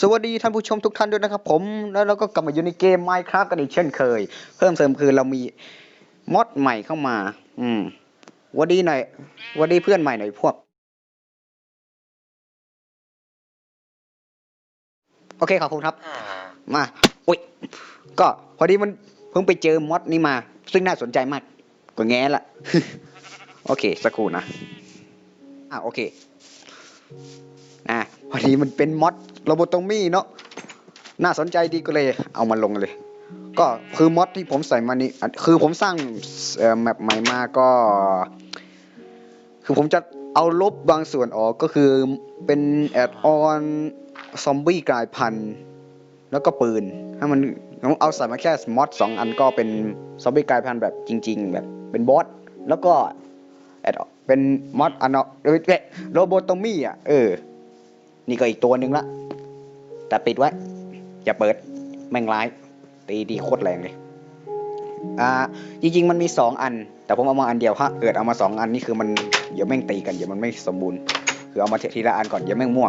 สวัสดีท่านผู้ชมทุกท่านด้วยนะครับผมแล้วเราก็กลับมาอยู่ในเกม Minecraft กันอีกเช่นเคย เพิ่มเติมคือเรามีมอดใหม่เข้ามา อืมหวัสดีหน่อยหวัสดีเพื่อนใหม่หน่อยพวก โอเคขอบคุณครับ มาอุ้ยก็พอดีมันเพิ่งไปเจอมอดนี้มา ซึ่งน่าสนใจมากก็แง่ละโอเคสักครู่นะอะโอเคอะพอดีมันเป็นมอด โรบอตมี่เนาะน่าสนใจดีก็เลยเอามาลงเลย ก็คือมอดที่ผมใส่มานี่คือผมสร้างแมปใหม่มาก็ คือผมจะเอาลบบางส่วนออกก็คือเป็นแอดออนซอมบี้กลายพันธุ์แล้วก็ปืนถ้ามันเอาใส่มาแค่มอดสองอันก็เป็นซอมบี้กลายพันธุ์แบบจริง ๆ แบบเป็นบอสแล้วก็แอดเป็นมอดอันเนาะเอ้ยโรบอตมี่อะเออ นี่ก็อีกตัวหนึ่งละ แต่ปิดไว้ อย่าเปิด แม่งร้าย ตีดีโคตรแรงเลย อ่า จริงๆ มันมีสองอัน แต่ผมเอามาอันเดียวฮะเกิดเอามาสองอันนี่คือมันเดี๋ยวแม่งตีกันเดี๋ยวมันไม่สมบูรณ์ คือเอามาทีละอันก่อนเดี๋ยวแม่งมั่ว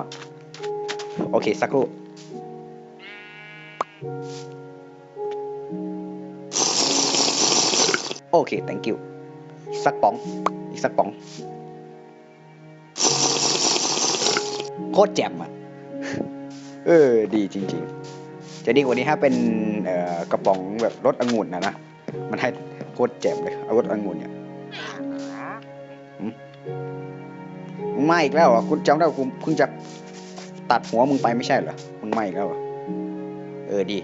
โอเค สักครู่โอเค thank you สักป๋อง อีกสักป๋อง โคตรแจ่มอะ เออ ดีจริง ๆ จะดีกว่านี้ถ้าเป็นเอ่อกระป๋องแบบรสองุ่นนะนะ มันให้โคตรแจ่มเลยเอารสองุ่นเนี่ยหืมมึงไม่อีกแล้วเหรอะคุณจำได้ว่ากูเพิ่งจะตัดหัวมึงไปไม่ใช่เหรอมึงไม่อีกแล้วเหรอเออดี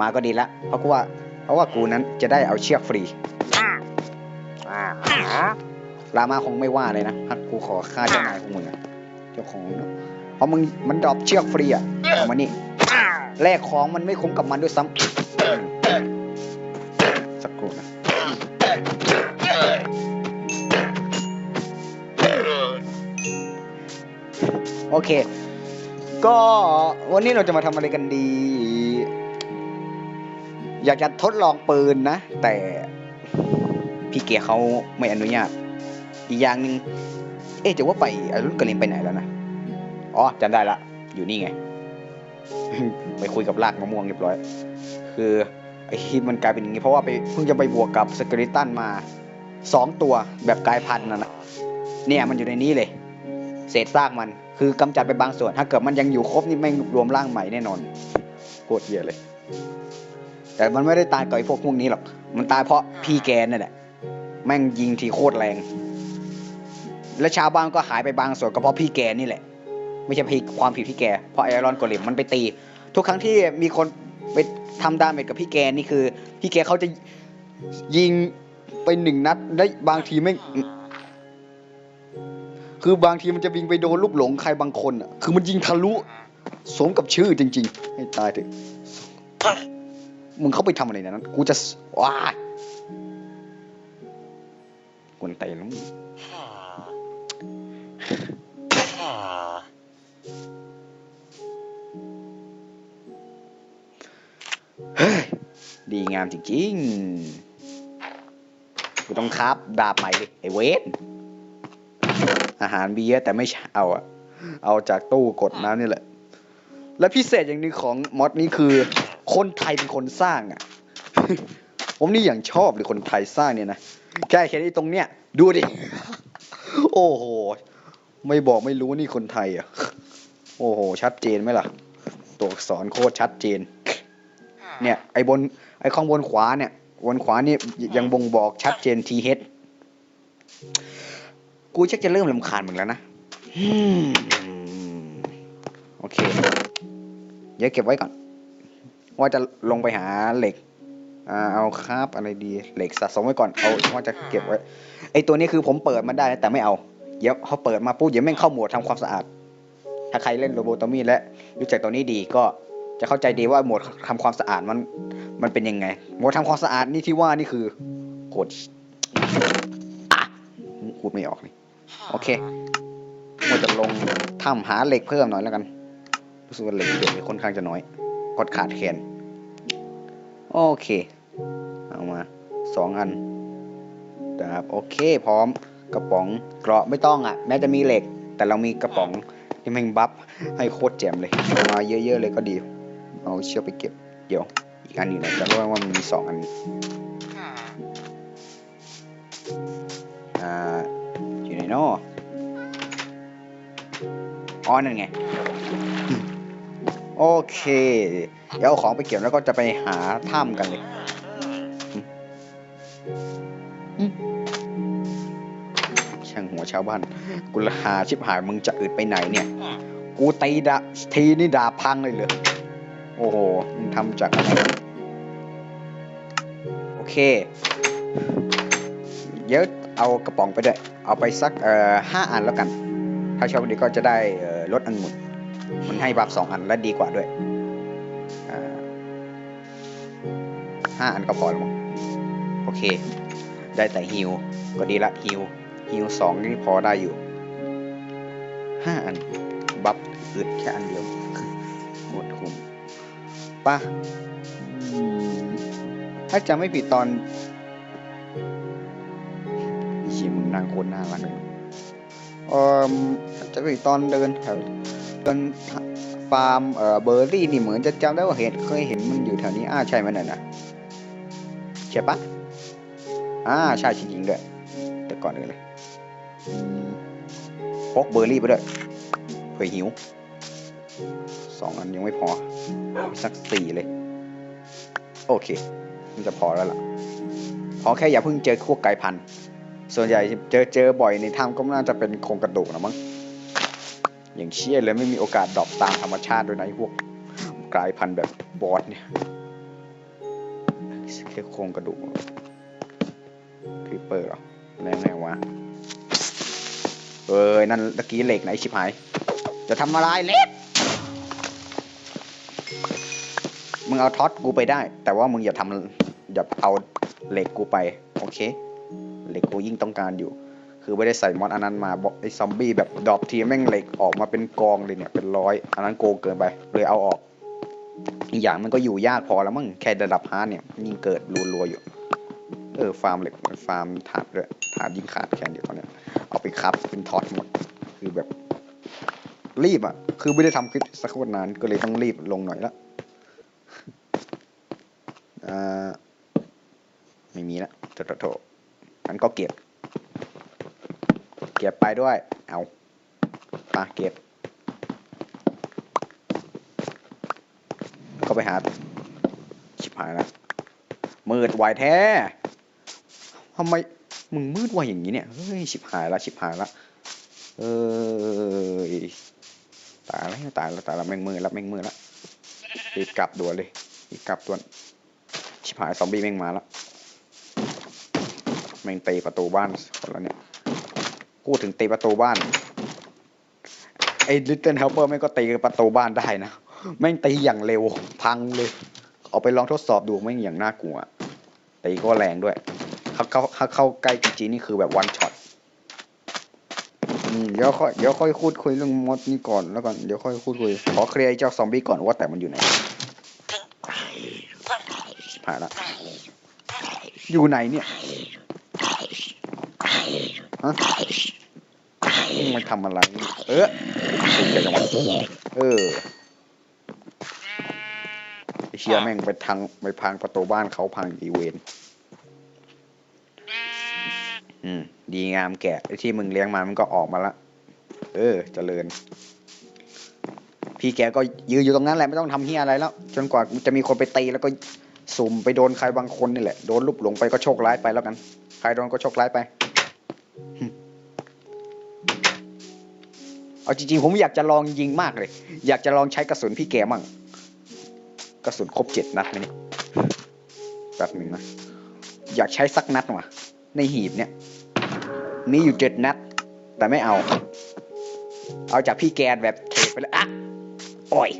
มาก็ดีละเพราะกูว่า เพราะว่ากูนั้นจะได้เอาเชือกฟรีลามาคงไม่ว่าเลยนะฮักกูขอค่าเจ้านายของมึงอะเจ้าของ เนอะเพราะมึงมันดรอปเชือกฟรีอะเอามานี่แลกของมันไม่คุ้มกับมันด้วยซ้ำสักครู่นะโอเค ก็วันนี้เราจะมาทำอะไรกันดี อยากจะทดลองปืนนะ แต่พี่เกียร์เขาไม่อนุญาต อีกอย่างหนึ่งเอ๊ะจะว่าไปอารุณกลินไปไหนแล้วนะ อ๋อจำได้ละ อยู่นี่ไง ไปคุยกับลากมะม่วงเรียบร้อย คือไอ้ที่มันกลายเป็นอย่างนี้เพราะว่าไปเพิ่งจะไปบวกกับสเกลิตันมาสองตัวแบบกลายพันธุ์นะนะเนี่ยมันอยู่ในนี้เลย เศษซากมันคือกำจัดไปบางส่วน ถ้าเกิดมันยังอยู่ครบนี่ไม่งรวมร่างใหม่แน่นอนโคตรเหี้ยเลย แต่มันไม่ได้ตายกับไอ้พวกพวกนี้หรอก มันตายเพราะพี่แกนั่นแหละแม่งยิงทีโคตรแรง และชาวบ้านก็หายไปบางส่วนก็เพราะพี่แกนี่แหละ ไม่ใช่พี่ความผิดพี่แก เพราะไอรอนโกเลมมันไปตี ทุกครั้งที่มีคนไปทำดาเมจกับพี่แกนี่คือ พี่แกเขาจะยิงไปหนึ่งนัดได้บางทีไม่คือบางทีมันจะยิงไปโดนลูกหลงใครบางคนอะ คือมันยิงทะลุ สมกับชื่อจริง ๆ ให้ตายเถอะมึงเข้าไปทำอะไรในนั้น กูจะว้ายกวนเตนแล้ว ดีงามจริงๆ กูต้องคราบดาบใหม่เลยไอเวนอาหารมีเยอะแต่ไม่เอาอะเอาจากตู้กดน้ำนี่แหละ และพิเศษอย่างนึงของมอดนี้คือ คนไทยเป็นคนสร้างอะผมนี่อย่างชอบเลยคนไทยสร้างเนี่ยนะแค่เห็นไอ้ตรงเนี้ย ดูดิ โอ้โห ไม่บอกไม่รู้นี่คนไทยอะ โอ้โห ชัดเจนไหมล่ะ ตัวอักษรโคตรชัดเจน เนี่ย ไอ้บน ไอ้ข้างบนขวาเนี่ยบนขวานี่ยังบ่งบอกชัดเจนทีเฮดกูชักจะเริ่มลำคาญมึงแล้วนะโอเค เดี๋ยวเก็บไว้ก่อน ว่าจะลงไปหาเหล็กเอาคราบอะไรดี เหล็กสะสมไว้ก่อน เอาว่าจะเก็บไว้ ไอตัวนี้คือผมเปิดมาได้แต่ไม่เอา เดี๋ยวเขาเปิดมาปุ๊บเดี๋ยวแม่งเข้าหมวดทำความสะอาด ถ้าใครเล่นโรโบตอมี่และรู้จักตัวนี้ดีก็ จะเข้าใจดีว่าโหมดทำความสะอาดมันมันเป็นยังไง โหมดทำความสะอาดนี่ที่ว่านี่คือโคตรอะพูดไม่ออกเลยโอเคมันจะลงถ้ำหาเหล็กเพิ่มหน่อยแล้วกันรู้สึกว่าเหล็กเดี๋ยวค่อนข้างจะน้อยกดขาดแคลนโอเค เอามาสองอันดาบโอเคพร้อมกระป๋องเกราะไม่ต้องอะ แม้จะมีเหล็ก แต่เรามีกระป๋องที่ม่งบัฟให้โคตรแจ่มเลยมาเยอะๆเลยก็ดี เอาเชือกไปเก็บ เดี๋ยว อีกอันอยู่ไหนจำได้ว่ามันมีสองอันอ่าอยู่ไหนเนาะอ๋อนั่นไง โอเค เดี๋ยวเอาของไปเก็บแล้วก็จะไปหาถ้ำกันเลยอืมอืมช่างหัวชาวบ้านกูละหาชิบหายมึงจะอึดไปไหนเนี่ย กูตีดาทีนี่ดาบพังเลยเหรอ โอ้โหมึงทำจากโอเค เดี๋ยวเอากระป๋องไปด้วย เอาไปสักเอ่อห้าอันแล้วกัน ถ้าชอบดีก็จะได้เอ่อลดองุ่นมันให้บัฟสองอันและดีกว่าด้วยห้าอันก็พอแล้วมั้งโอเค ได้แต่ฮิวก็ดีละฮิวฮิวสองนี่พอได้อยู่ห้าอัน บัฟอึดแค่อันเดียวหมดคุ้ม ปะถ้าจำไม่ผิดตอนชิมึงนั่งโคตรน่ารักเลยเออจะไม่ผิดตอนเดินแถวเดินฟาร์มเออเบอร์รี่นี่เหมือนจะจำได้ว่าเห็นเคยเห็นมันอยู่แถวนี้อ้าใช่ไหมนั่นน่ะใช่ปะอ่าใช่จริงๆด้วยแต่ก่อนอื่นเลยพกเบอร์รี่ไปด้วยเผื่อหิวสองอันยังไม่พอ สักสี่เลย โอเค มันจะพอแล้วล่ะขอแค่อย่าเพิ่งเจอพวกไก่พันธุ์ส่วนใหญ่เจอเจอบ่อยในถ้ำก็น่าจะเป็นโครงกระดูกนะมั้ง อย่างเชี่ยเลยไม่มีโอกาสดรอปตามธรรมชาติด้วยนะไอ้พวกกลายพันธุ์แบบบอสเนี่ยแค่โครงกระดูกคลิปเปอร์หรอแน่ๆวะเอ้ยนั่นตะกี้เหล็กไหนชิบหาย จะทำอะไรเล็ก มึงเอาท็อตกูไปได้ แต่ว่ามึงอย่าทำอย่าเอาเหล็กกูไป โอเค เหล็กกูยิ่งต้องการอยู่ คือไม่ได้ใส่มอดอันนั้นมาบอกไอ้ซอมบี้แบบดรอปทีแม่งเหล็กออกมาเป็นกองเลยเนี่ยเป็นร้อย อันนั้นโกงเกินไปเลยเอาออก อีกอย่างมันก็อยู่ยากพอแล้วมั้งแค่ระดับฮาร์ดเนี่ยยิ่งเกิดรัวๆอยู่ เออฟาร์มเหล็กฟาร์มถาดด้วยถาดยิ่งขาดแค่เดียวตอนเนี้ยเอาไปครับเป็นท็อตหมดคือแบบรีบอะ คือไม่ได้ทำคลิปสักโคตรนานก็เลยต้องรีบลงหน่อยละ ไม่มีละโถโถโถงั้นก็เก็บ เก็บไปด้วย เอาปาเก็บ ก็ไปหา ชิบหายแล้วมืดไวแท้ทำไมมึงมืดไวอย่างนี้เนี่ย เฮ้ย ชิบหายละ ชิบหายละ เอ้ยตายแล้วตายแล้วตายแล้วแม่งมือแล้วแม่งมือแล้วรีบกลับด่วนเลยรีบกลับด่วน หายซอมบี้แม่งมาแล้วแม่งตีประตูบ้านคนแล้วเนี่ยพูดถึงตีประตูบ้านไอ้ลิตเติ้ลเฮลเปอร์แม่งก็ตีประตูบ้านได้นะแม่งตีอย่างเร็วพังเลย เอาไปลองทดสอบดูแม่งอย่างน่ากลัวตีก็แรงด้วยเขาเข้าเข้าเข้าใกล้จริงๆนี่คือแบบวันช็อตเดี๋ยวค่อยเดี๋ยวค่อยพูดคุยเรื่องมดนี่ก่อนแล้วก่อนเดี๋ยวค่อยพูดคุยขอเคลียร์เจ้าซอมบี้ก่อนว่าแต่มันอยู่ไหน ผ่านละ อยู่ไหนเนี่ยฮะมันทำอะไร เออถูกใจจังวะเออไอเชียแม่งไปทางไปพังประตูบ้านเขาพังอีเวนอืม ดีงามแกะไอ้ที่มึงเลี้ยงมามันก็ออกมาละ เออเจริญ พี่แกก็ยืนอยู่ตรงนั้นแหละไม่ต้องทำเฮียอะไรแล้ว จนกว่าจะมีคนไปตีแล้วก็ สุ่มไปโดนใครบางคนนี่แหละโดนลูบหลงไปก็โชคร้ายไปแล้วกัน ใครโดนก็โชคร้ายไป เอาจริงๆผมอยากจะลองยิงมากเลย อยากจะลองใช้กระสุนพี่แกมั่งกระสุนครบเจ็ดนัดนี่แป๊บหนึ่งนะอยากใช้สักนัดว่ะ ในหีบเนี่ย มีอยู่เจ็ดนัด แต่ไม่เอา เอาจากพี่แกนแบบเทไปเลยอะโอ้ย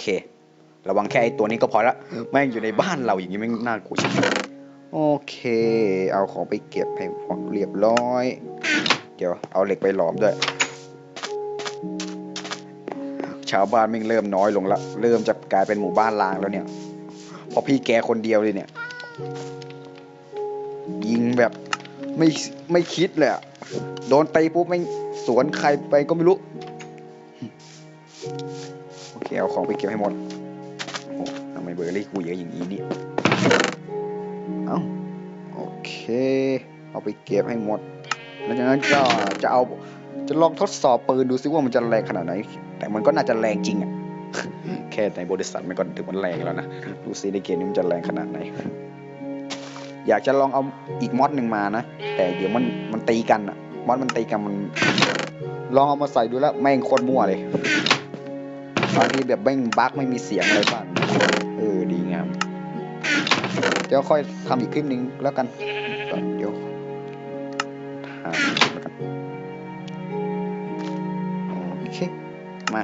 เค ระวังแค่ไอ้ตัวนี้ก็พอละแม่งอยู่ในบ้านเราอย่างนี้แม่งน่ากลัวชิบหายโอเค เอาของไปเก็บให้พอเรียบร้อย เดี๋ยวเอาเหล็กไปหลอมด้วย ชาวบ้านแม่งเริ่มน้อยลงละเริ่มจะกลายเป็นหมู่บ้านล้างแล้วเนี่ยพอพี่แกคนเดียวเลยเนี่ย ยิงแบบไม่ไม่คิดเลยอะโดนตีปุ๊บไม่งสวนใครไปก็ไม่รู้โอ เอาของไปเก็บให้หมดโอ้ทำไมเบอร์รี่กูเยอะอย่างนี้เนี่ยเอ้าโอเค เอาไปเก็บให้หมดแล้วจากนั้นก็จะเอาจะลองทดสอบปืนดูซิว่ามันจะแรงขนาดไหน แต่มันก็น่าจะแรงจริงอะแค่ในบริษัทมันก็ถือมันแรงแล้วนะดูซิในเกมนี้มันจะแรงขนาดไหน อยากจะลองเอาอีกมอดหนึ่งมานะ แต่เดี๋ยวมันมันตีกันอะมอดมันตีกันมัน ลองเอามาใส่ดูแล้วแม่งโคตรมั่วเลย บางทีแบบแม่งบั๊กไม่มีเสียงอะไรบ้างเออดีงามเดี๋ยวค่อยทำอีกคลิปหนึ่งแล้วกันเดี๋ยวหาคลิปแล้วกันโอเคมา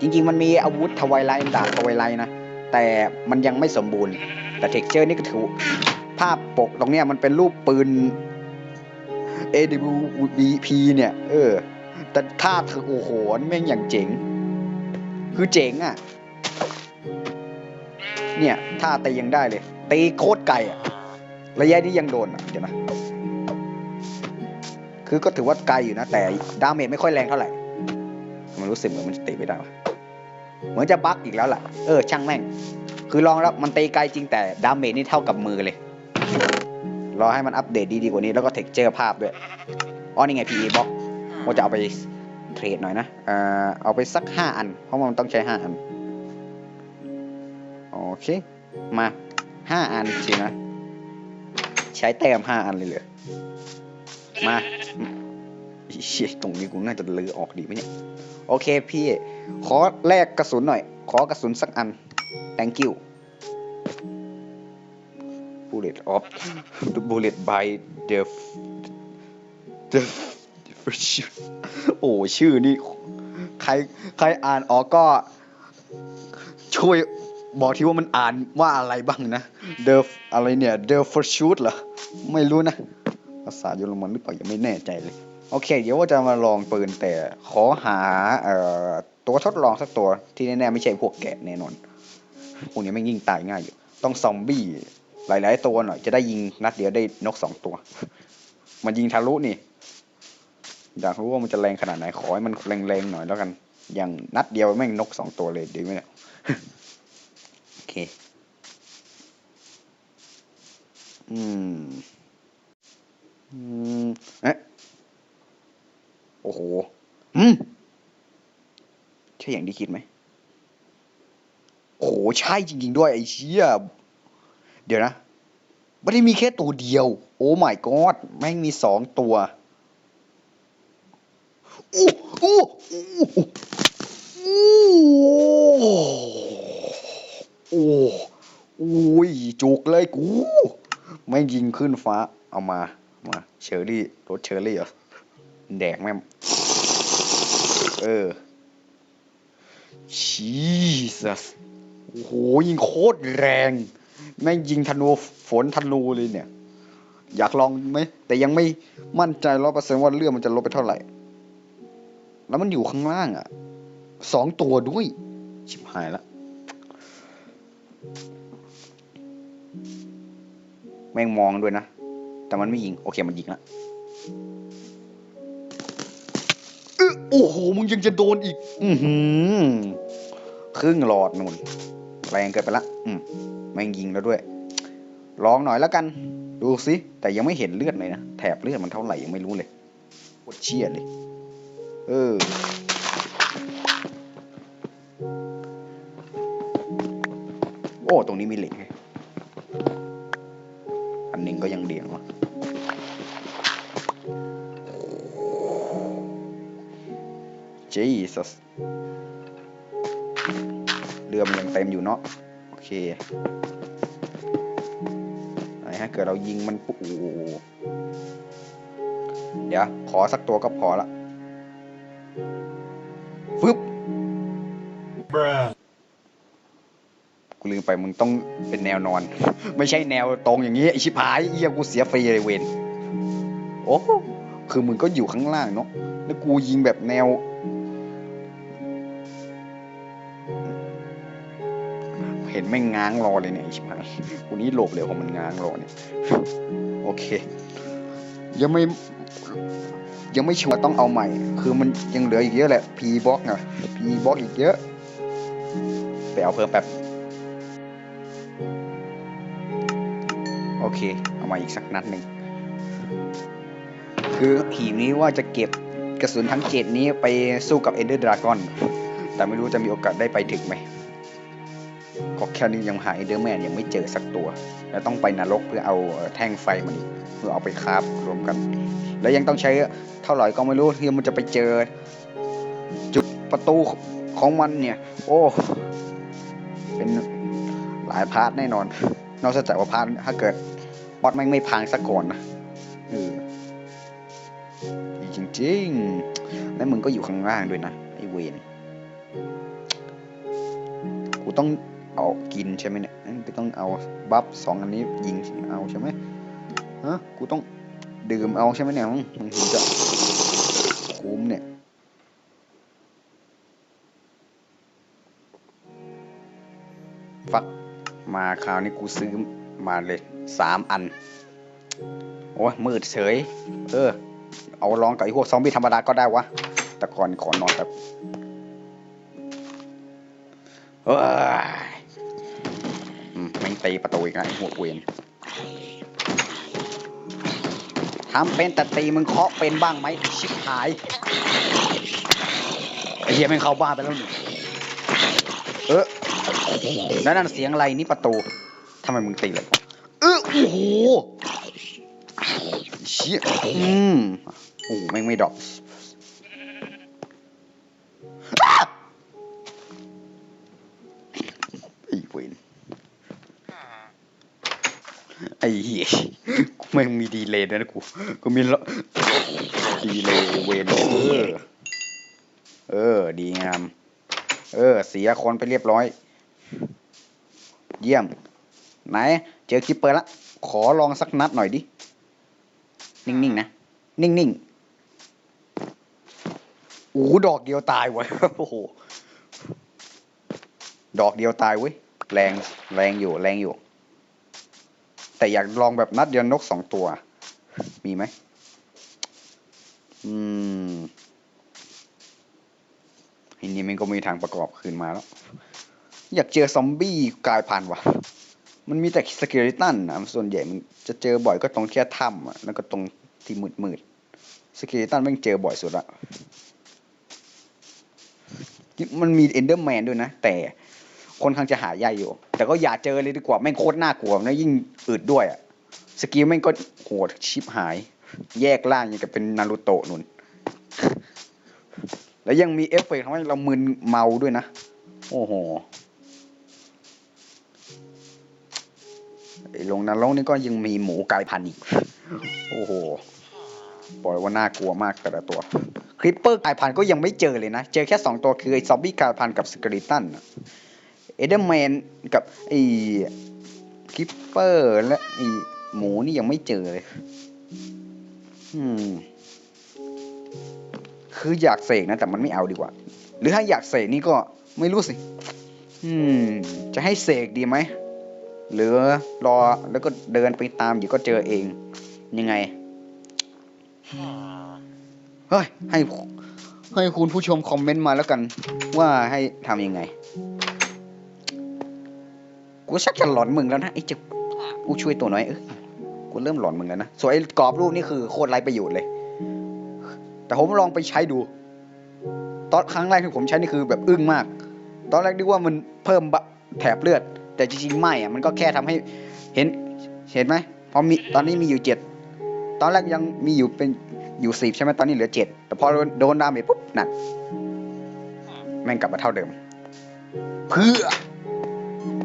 จริงๆมันมีอาวุธทวายไลน์ดาบทวายไลน์นะแต่มันยังไม่สมบูรณ์ แต่เท็กเจอร์นี่ก็ถือภาพปกตรงเนี้ยมันเป็นรูปปืน AWP เนี่ย เออ แต่ท่าเธอโอ้โหแม่งอย่างเจ๋ง คือเจ๋งอะ เนี่ยท่าตียังได้เลย ตีโคตรไกลอะ ระยะนี้ยังโดนอะเดี๋ยวนะ คือก็ถือว่าไกลอยู่นะ แต่ดาเมจไม่ค่อยแรงเท่าไหร่ มันรู้สึกเหมือนมันตีไม่ได้วะเหมือนจะบั๊กอีกแล้วล่ะ เออ ช่างแม่ง คือลองแล้วมันตีไกลจริงแต่ดาเมจนี่เท่ากับมือเลย รอให้มันอัปเดตดีๆกว่านี้แล้วก็เท็กเจอร์ภาพด้วย อ๋อนี่ไง PE box ว่าจะเอาไป เทรดหน่อยนะเอ่อเอาไปสักห้าอัน เพราะมันต้องใช้ห้าอัน โอเค มาห้าอันสินะ ใช้แต้มห้าอันเลยเหรอมาเชี่ยตรงนี้กูน่าจะลือออกดีไหมเนี่ย โอเคพี่ ขอแลกกระสุนหน่อย ขอกระสุนสักอัน thank you bullet of the bullet by the the the โอ้ชื่อนี่ ใครใครอ่านออกก็ ช่วยบอกทีว่ามันอ่านว่าอะไรบ้างนะ the อะไรเนี่ย the first shoot เหรอ ไม่รู้นะ ภาษาเยอรมันหรือเปล่ายังไม่แน่ใจเลย โอเค เดี๋ยวว่าจะมาลองปืนแต่ขอหาเอ่อตัวทดลองสักตัวที่แน่ๆไม่ใช่พวกแกะแน่นอนพวกนี้ไม่ยิงตายง่ายอยู่ ต้องซอมบี้หลาย ๆ ตัวหน่อยจะได้ยิงนัดเดียวได้นกสองตัว มันยิงทะลุนี่ อยากรู้ว่ามันจะแรงขนาดไหนขอให้มันแรงๆหน่อยแล้วกัน อย่างนัดเดียวแม่งนกสองตัวเลยดีไหมเนี่ยโอเค อืม อืมเอ๊ะโอ้โห อืม ใช่อย่างที่คิดไหม โอ้โห ใช่จริง ๆ ด้วยไอ้เชี่ยเดี๋ยวนะไม่ได้มีแค่ตัวเดียว โอ้ my god แม่งมีสองตัว อ้โอ้โอ้โอ้โอ้โอ้ยจุกเลยกูแม่ยิงขึ้นฟ้า เอามา มา เชอรี่ รถเชอรี่เหรอ แดกแม่เออชีสัสโอ้โห ยิงโคตรแรง แม่งยิงธนูฝนธนูเลยเนี่ย อยากลองไหม แต่ยังไม่มั่นใจร้อเปอร์เซ็นต์ว่าเลือดมันจะลดไปเท่าไหร่ แล้วมันอยู่ข้างล่างอะสองตัวด้วย ชิบหายละ แม่งมองด้วยนะ แต่มันไม่ยิง โอเคมันยิงละเออโอ้โห มึงยังจะโดนอีก อือหือครึ่งหลอดนุ่น แรงเกินไปละ อืมแม่งยิงแล้วด้วย ลองหน่อยแล้วกัน ดูสิ แต่ยังไม่เห็นเลือดเลยนะ แถบเลือดมันเท่าไหร่ยังไม่รู้เลยโคตรเชี่ยเลย เออ โอ้ ตรงนี้มีเหล็กไงอันนึงก็ยังเดียงวะเจสัสเรือมันยังเต็มอยู่เนาะ โอเคไหนฮะ เกิดเรายิงมันปุ๊บโอ้เดี๋ยว ขอสักตัวก็พอละ ไปมึงต้องเป็นแนวนอน ไม่ใช่แนวตรงอย่างนี้ไอชิบหายเอียกูเสียฟรีเลยเวนโอ้คือมึงก็อยู่ข้างล่างเนาะแล้วกูยิงแบบแนว เห็นไม่ง้างรอเลยเนี่ยไอชิบหายกูนี่หลบเลยเพราะมันง้างรอเนี่ยโอเค ยังไม่ยังไม่ชัวร์ต้องเอาใหม่ คือมันยังเหลืออีกเยอะแหละ P box อะ P box อีกเยอะ ไปเอาเพิ่มแป๊บ เค เอามาอีกสักนัดหนึ่ง คือหีบนี้ว่าจะเก็บกระสุนทั้งเจ็ดนี้ไปสู้กับ Ender Dragon แต่ไม่รู้จะมีโอกาสได้ไปถึงไหมก็แค่นี้ยังหา Enderman ยังไม่เจอสักตัว แล้วต้องไปนรกเพื่อเอาแท่งไฟมันอีกเพื่อเอาไปคราฟรวมกัน แล้วยังต้องใช้เท่าไหร่ก็ไม่รู้ที่มันจะไปเจอ จุดประตูของมันเนี่ย โอ้ เป็นหลายพาร์ทแน่นอน นอกจากว่าพาร์ทถ้าเกิด บอสแม่งไม่พังสักก่อนนะเออดีจริงๆ แล้วมึงก็อยู่ข้างล่างด้วยนะ ไอเวนกูต้องเอากินใช่ไหมเนี่ยงั้นกูต้องเอาบัฟสองอันนี้ยิงเอาใช่ไหมฮะกูต้องดื่มเอาใช่ไหมเนี่ยมึงมึงถึงจะคุ้มเนี่ยฟักมาคราวนี้กูซื้อ มาเลยสามอัน โอ้ยมืดเฉย เออ เอาลองกับไอ้พวกซอมบี้ธรรมดาก็ได้วะ แต่ก่อนขอนอนแบบเอ้ยอืมแม่ตีประตูอีกแล้วไอ้หัวเวียนทำเป็นแต่ตีมึงเคาะเป็นบ้างไหมชิบหายไอ้เหี้ยม่งเข้าบ้านไปแล้วนี่เออแล้วนั่นเสียงอะไรนี่ประตูำไมมึงตีเลยเออโอ้โหเชี่ยอืมโอ้โหแม่งไม่ดรอกอ้าไอ้เวนไอ้เหี้ยกูแม่งมีดีเลย์ด้วยนะกูกูมีละดีเลย์เวนเออเออ ดีงาม เออ เสียคนไปเรียบร้อย เยี่ยม ไหน เจอคิปเปอร์ละ ขอลองสักนัดหน่อยดิ นิ่งๆนะ นิ่งๆโอ้โหดอกเดียวตายเว้ยโอ้โห ดอกเดียวตายเว้ย แรง แรงอยู่ แรงอยู่ แต่อยากลองแบบนัดเดียวนกสองตัว มีไหม อืมทีนี้มันก็มีทางประกอบคืนมาแล้ว อยากเจอซอมบี้กลายพันธุ์ว่ะ มันมีแต่สเกเลตันนะส่วนใหญ่มันจะเจอบ่อยก็ตรงแค่ถ้ำอะแล้วก็ตรงที่มืดมืดสเกเลตันแม่งเจอบ่อยสุดละมันมีเอนเดอร์แมนด้วยนะ แต่คนข้างจะหายากอยู่ แต่ก็อย่าเจอเลยดีกว่าแม่งโคตรน่ากลัวนะยิ่งอึดด้วยอะสกิลแม่งก็โหดชิบหาย แยกล่างอย่างกับเป็นนารูโตะนุนแล้วยังมีเอฟเฟกต์ทำให้เรามึนเมาด้วยนะ โอ้โห ลงนรกนี่ก็ยังมีหมูกลายพันธุ์อีก โอ้โหบอกเลยว่าน่ากลัวมากแต่ละตัวคริปเปอร์กลายพันธุ์ก็ยังไม่เจอเลยนะ เจอแค่สองตัวคือไอ้ซอมบี้กลายพันธุ์กับสเกลิตันเอเดอร์แมนกับไอ้คริปเปอร์และไอ้หมูนี่ยังไม่เจอเลย อืม คืออยากเสกนะ แต่มันไม่เอาดีกว่า หรือถ้าอยากเสกนี่ก็ไม่รู้สิ อืม จะให้เสกดีไหม หรือรอแล้วก็เดินไปตามอยู่ก็เจอเอง ยังไง เฮ้ย ให้ให้คุณผู้ชมคอมเมนต์มาแล้วกัน ว่าให้ทำยังไง กูชักจะหลอนมึงแล้วนะไอ้เจ้ากูช่วยตัวน้อยเออกูเริ่มหลอนมึงแล้วนะส่วนไอ้กรอบรูปนี่คือโคตรไร้ประโยชน์เลย แต่ผมลองไปใช้ดู ตอนครั้งแรกที่ผมใช้นี่คือแบบอึ้งมาก ตอนแรกนึกว่ามันเพิ่มบะแถบเลือด แต่จริงๆไม่อะมันก็แค่ทำให้เห็นเห็นไหมพอมีตอนนี้มีอยู่เจ็ดตอนแรกยังมีอยู่เป็นอยู่สิบใช่ไหมตอนนี้เหลือเจ็ดแต่พอโดนดาเมจปุ๊บนั่นแม่งกลับมาเท่าเดิม เพื่อ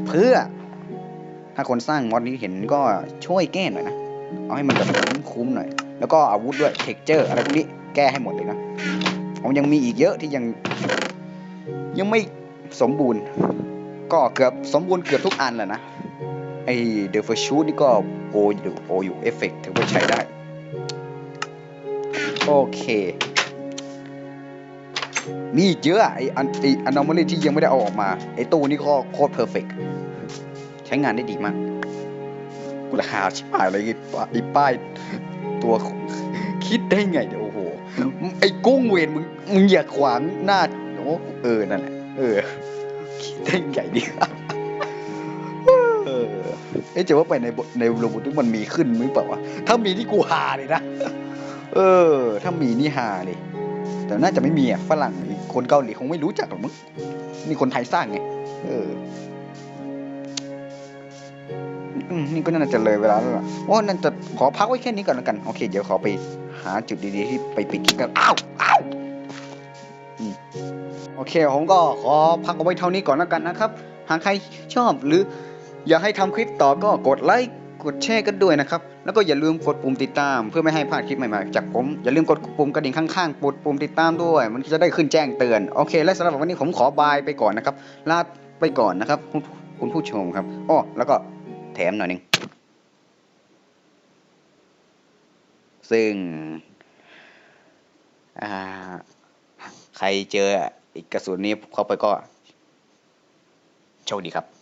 เพื่อ ถ้าคนสร้างมอดนี้เห็นก็ช่วยแก้หน่อยนะ เอาให้มันแบบคุ้มๆหน่อย แล้วก็อาวุธด้วยเทคเจอร์อะไรพวกนี้แก้ให้หมดเลยนะผมยังมีอีกเยอะที่ยัง ยังไม่สมบูรณ์ ก็เกือบสมบูรณ์เกือบทุกอันแหละนะ ไอเดฟเฟอร์ชูนี่ก็โออยู่โออยู่เอฟเฟกถือว่าใช้ได้ โอเค มีอีกเยอะไออันไออันนอมอลี่ที่ยังไม่ได้เอาออกมา ไอตู้นี่ก็โคตรเพอร์เฟกใช้งานได้ดีมากกูละหาชิบหายอะไรอีกไอป้ายตัวคิดได้ไงเดี๋ยวโอ้โหไอ้กุ้งเวนมึงมึงอย่าขวางหน้าโอ้เออนั่นแหละเออ คิดได้ไงดิเออเอ๊ะจะว่าไปในบทในโรบอทที่มันมีขึ้นมั้ยเปล่าวะถ้ามีที่กูหาเลยนะเออ ถ้ามีนี่หาเลยแต่น่าจะไม่มีอะฝรั่งคนเกาหลีคงไม่รู้จักหรอกมั้งนี่คนไทยสร้างไงเออนี่ก็น่าจะเลยเวลาแล้วล่ะโอ้นั่นจะขอพักไว้แค่นี้ก่อนแล้วกัน โอเค เดี๋ยวขอไปหาจุดดีๆที่ไปปิดคลิปกัน อ้าว อ้าว อืมโอเคผมก็ขอพักเอาไว้เท่านี้ก่อนแล้วกันนะครับ หากใครชอบหรืออยากให้ทำคลิปต่อก็กดไลค์กดแชร์กันด้วยนะครับ แล้วก็อย่าลืมกดปุ่มติดตาม เพื่อไม่ให้พลาดคลิปใหม่ๆ จากผม อย่าลืมกดปุ่มกระดิ่งข้างๆ กดปุ่มติดตามด้วย มันจะได้ขึ้นแจ้งเตือน โอเค และสำหรับวันนี้ผมขอบายไปก่อนนะครับ ลาไปก่อนนะครับ คุณผู้ชมครับอ้อแล้วก็แถมหน่อยหนึง ซึ่ง ใครเจอ อีกกระสุนนี้เข้าไปก็โชคดีครับ